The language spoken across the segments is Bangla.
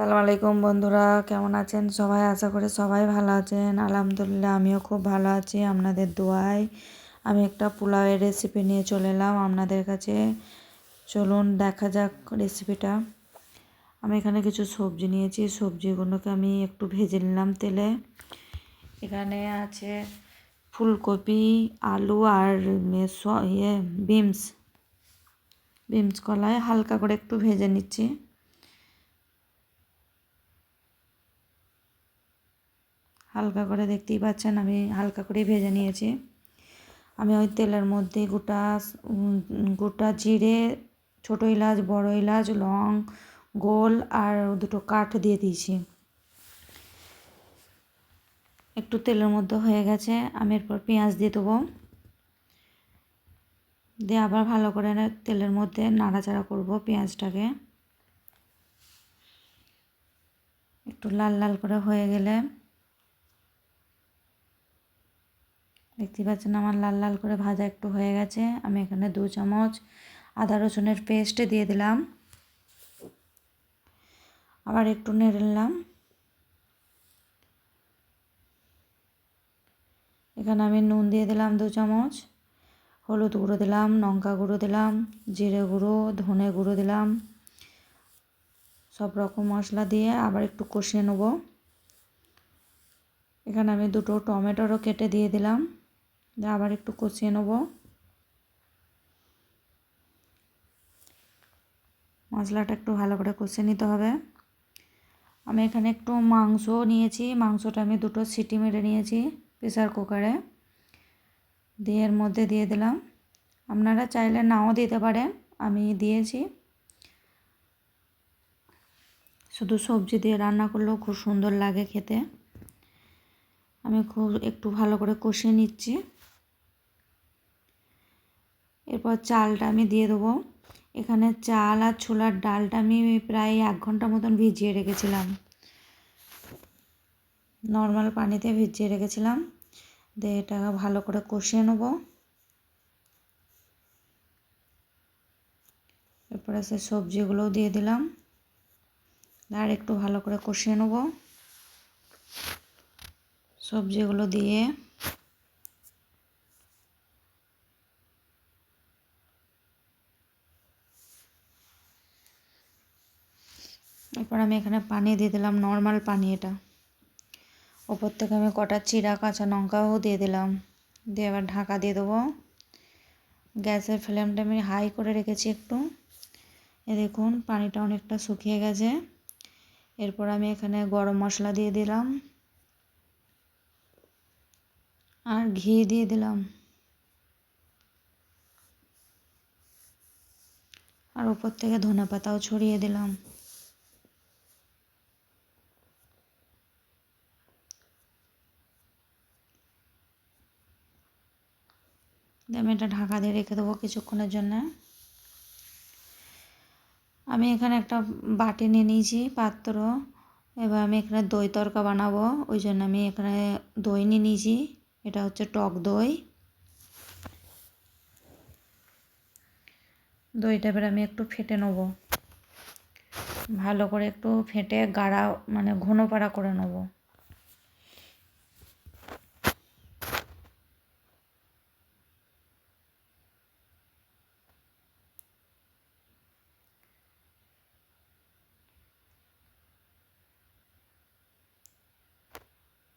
আসসালামু আলাইকুম বন্ধুরা, কেমন আছেন সবাই? আশা করে সবাই ভালো আছেন। আলহামদুলিল্লাহ, আমিও খুব ভালো আছি। আপনাদের দোয়ায় আমি একটা পোলাওয়ের রেসিপি নিয়ে চলে এলাম আপনাদের কাছে। চলুন দেখা যাক রেসিপিটা আমি এখানে কিছু সবজি নিয়েছি। সবজিগুলোকে আমি একটু ভেজে নিলাম তেলে। এখানে আছে ফুলকপি, আলু আর ইয়ে বিমস বিমস কলায় হালকা করে একটু ভেজে নিচ্ছি। হালকা করে দেখতেই পাচ্ছেন, আমি হালকা করে ভেজে নিয়েছি। আমি ওই তেলের মধ্যে গোটা গোটা জিরে, ছোটো এলাচ, বড় এলাচ, লং, গোল আর দুটো কাঠ দিয়ে দিয়েছি। একটু তেলের মধ্যে হয়ে গেছে, আমি এরপর পেঁয়াজ দিয়ে দেবো। দিয়ে আবার ভালো করে তেলের মধ্যে নাড়াচাড়া করব পেঁয়াজটাকে। একটু লাল লাল করে হয়ে গেলে দেখতে পাচ্ছেন আমার লাল লাল করে ভাজা একটু হয়ে গেছে। আমি এখানে দু চামচ আদা রসুনের পেস্ট দিয়ে দিলাম। আবার একটু নেড়ে নিলাম। এখানে আমি নুন দিয়ে দিলাম দু চামচ। হলুদ গুঁড়ো দিলাম, লঙ্কা গুঁড়ো দিলাম, জিরে গুঁড়ো, ধনে গুঁড়ো দিলাম। সব রকম মশলা দিয়ে আবার একটু কষিয়ে নেব। এখানে আমি দুটো টমেটোরও কেটে দিয়ে দিলাম। আবার একটু কষিয়ে নেব। মশলাটা একটু ভালো করে কষিয়ে নিতে হবে। আমি এখানে একটু মাংস নিয়েছি। মাংসটা আমি দুটো সিটি মেরে নিয়েছি প্রেসার কুকারে। দিয়ে এর মধ্যে দিয়ে দিলাম। আপনারা চাইলে নাও দিতে পারেন আমি দিয়েছি। শুধু সবজি দিয়ে রান্না করলেও খুব সুন্দর লাগে খেতে। আমি খুব একটু ভালো করে কষিয়ে নিচ্ছি। এরপর চালটা আমি দিয়ে দেবো। এখানে চাল আর ছোলার ডালটা আমি প্রায় এক ঘণ্টা মতন ভিজিয়ে রেখেছিলাম। নর্মাল পানিতে ভিজিয়ে রেখেছিলাম। দিয়ে এটা ভালো করে কষিয়ে নেব। এরপরে সে সবজিগুলোও দিয়ে দিলাম। আর একটু ভালো করে কষিয়ে নেব। সবজিগুলো দিয়ে এরপর আমি এখানে পানি দিয়ে দিলাম নর্মাল পানি এটা। ওপর থেকে আমি কটা চিরা কাঁচা লঙ্কাও দিয়ে দিলাম। দিয়ে এবার ঢাকা দিয়ে দেবো। গ্যাসের ফ্লেমটা আমি হাই করে রেখেছি একটু। এ দেখুন, পানিটা অনেকটা শুকিয়ে গেছে। এরপর আমি এখানে গরম মশলা দিয়ে দিলাম। আর ঘি দিয়ে দিলাম। আর উপর থেকে ধনে পাতাও ছড়িয়ে দিলাম। আমি এটা ঢাকা দিয়ে রেখে দেবো কিছুক্ষণের জন্য। আমি এখানে একটা বাটি নিয়ে নিয়েছি, পাত্র। এবার আমি এখানে দই তরকা বানাবো, ওই জন্য আমি এখানে দই নিয়ে নিয়েছি। এটা হচ্ছে টক দই। দইটা এবার আমি একটু ফেটে নেব। ভালো করে একটু ফেটে গাড়া মানে ঘন পাড়া করে নেব।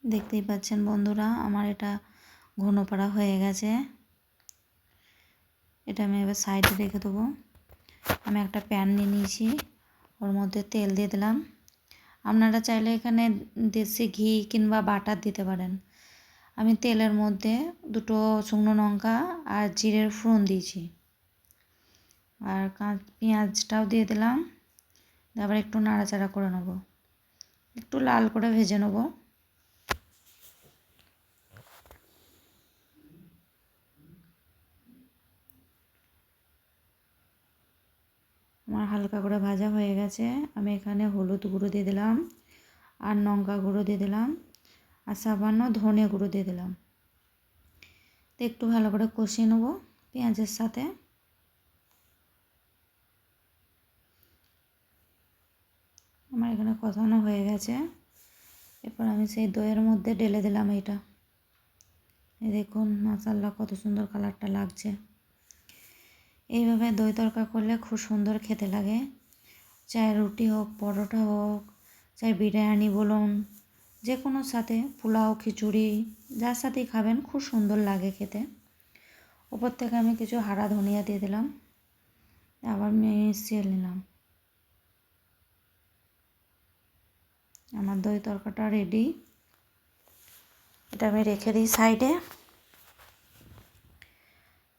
দেখতেই পাচ্ছেন বন্ধুরা, আমার এটা ঘন পাড়া হয়ে গেছে। এটা আমি এবার সাইডে রেখে দেবো। আমি একটা প্যান নিয়ে নিয়েছি, ওর মধ্যে তেল দিয়ে দিলাম। আপনারা চাইলে এখানে দেশি ঘি কিংবা বাটার দিতে পারেন। আমি তেলের মধ্যে দুটো শুকনো লঙ্কা আর জিরের ফোড়ন দিয়েছি। আর কাঁচ, পেঁয়াজটাও দিয়ে দিলাম। আবার একটু নাড়াচাড়া করে নেব। একটু লাল করে ভেজে নেব। আমার হালকা করে ভাজা হয়ে গেছে। আমি এখানে হলুদ গুঁড়ো দিয়ে দিলাম আর লঙ্কা গুঁড়ো দিয়ে দিলাম আর সামান্য ধনে গুঁড়ো দিয়ে দিলাম। তো একটু ভালো করে কষিয়ে নেব পেঁয়াজের সাথে। আমার এখানে কষানো হয়ে গেছে। এরপর আমি সেই দইয়ের মধ্যে ঢেলে দিলাম এটা এই দেখুন মাসাল্লা কত সুন্দর কালারটা লাগছে। এইভাবে দই তরকা করলে খুব সুন্দর খেতে লাগে। চাই রুটি হোক, পরোটা হোক, চাই বিরিয়ানি বলুন যে কোনো সাথে, পোলাও, খিচুড়ি যার সাথেই খাবেন, খুব সুন্দর লাগে খেতে। ওপর থেকে আমি কিছু হারা ধনিয়া দিয়ে দিলাম। আবার মিশিয়ে নিলাম। আমার দই তরকাটা রেডি এটা আমি রেখে দিই সাইডে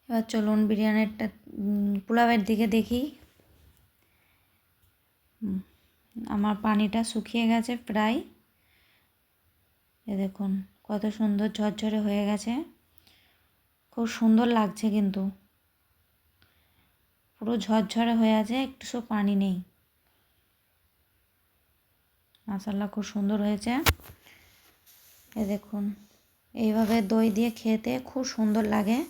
এবার চলুন বিরিয়ানিটা পোলাওয়ের দিকে দেখি। আমার পানিটা শুকিয়ে গেছে প্রায়। এ দেখুন, কত সুন্দর ঝরঝরে হয়ে গেছে। খুব সুন্দর লাগছে কিন্তু। পুরো ঝরঝরে হয়ে আছে, একটু সব পানি নেই। মশালা খুব সুন্দর হয়েছে। এ দেখুন, এইভাবে দই দিয়ে খেতে খুব সুন্দর লাগে।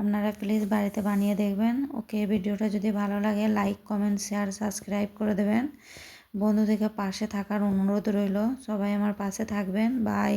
আপনারা প্লিজ বাড়িতে বানিয়ে দেখবেন। ওকে ভিডিওটা যদি ভালো লাগে লাইক কমেন্ট শেয়ার সাবস্ক্রাইব করে দেবেন। বন্ধু থেকে পাশে থাকার অনুরোধ রইল। সবাই আমার পাশে থাকবেন। বাই